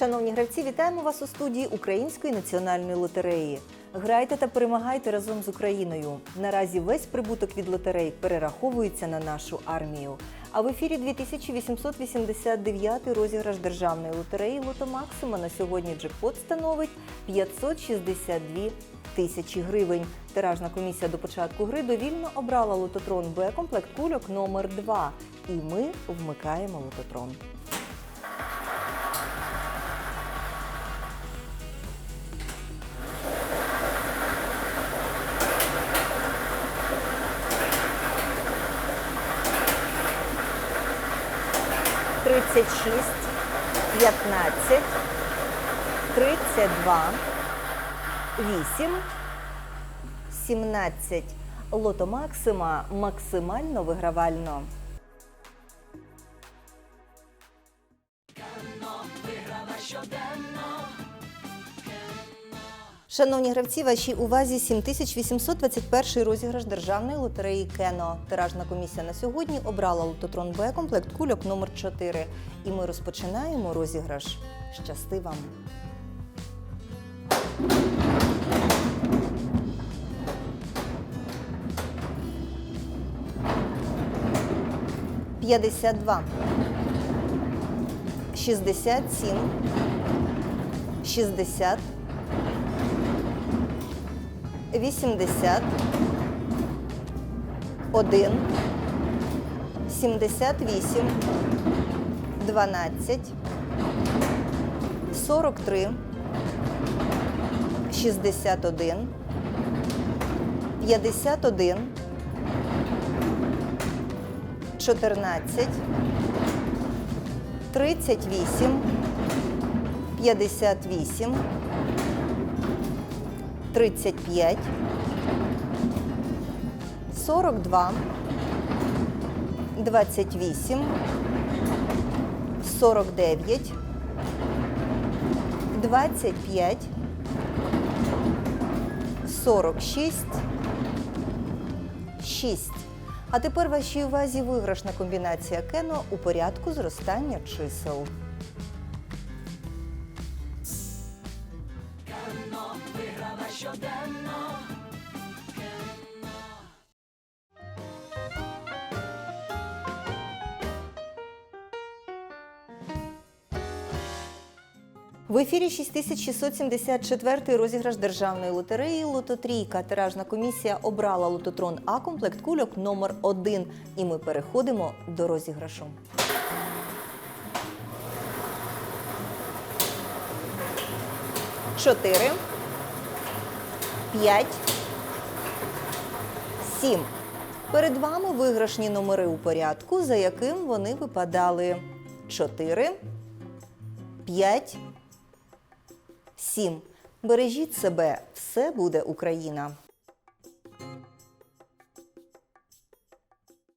Шановні гравці, вітаємо вас у студії Української національної лотереї. Грайте та перемагайте разом з Україною. Наразі весь прибуток від лотерей перераховується на нашу армію. А в ефірі 2889 розіграш державної лотереї Лото Максима на сьогодні джекпот становить 562 тисячі гривень. Тиражна комісія до початку гри довільно обрала лототрон Б комплект кульок номер 2 І ми вмикаємо лототрон. Тридцять шість, п'ятнадцять, тридцять два, вісім, сімнадцять. Лото Максима максимально вигравально. Шановні гравці, вашій увазі 7821 розіграш державної лотереї Кено. Тиражна комісія на сьогодні обрала лототрон Б комплект кульок номер 4 І ми розпочинаємо розіграш. Щасти вам! П'ятдесят два. Шістдесят сім. Шістдесят. 80, 1, 78, 12, 43, 61, 51, 14, 38, 58, 35, 42, 28, 49, 25, 46, 6. А тепер вашій увазі виграшна комбінація кено у порядку зростання чисел. В ефірі 6674 розіграш державної лотереї Лототрійка. Тиражна комісія обрала лототрон А комплект кульок номер 1 І ми переходимо до розіграшу. Чотири. П'ять. Сім. Перед вами виграшні номери у порядку, за яким вони випадали. Чотири. П'ять. Сім. Бережіть себе, все буде Україна.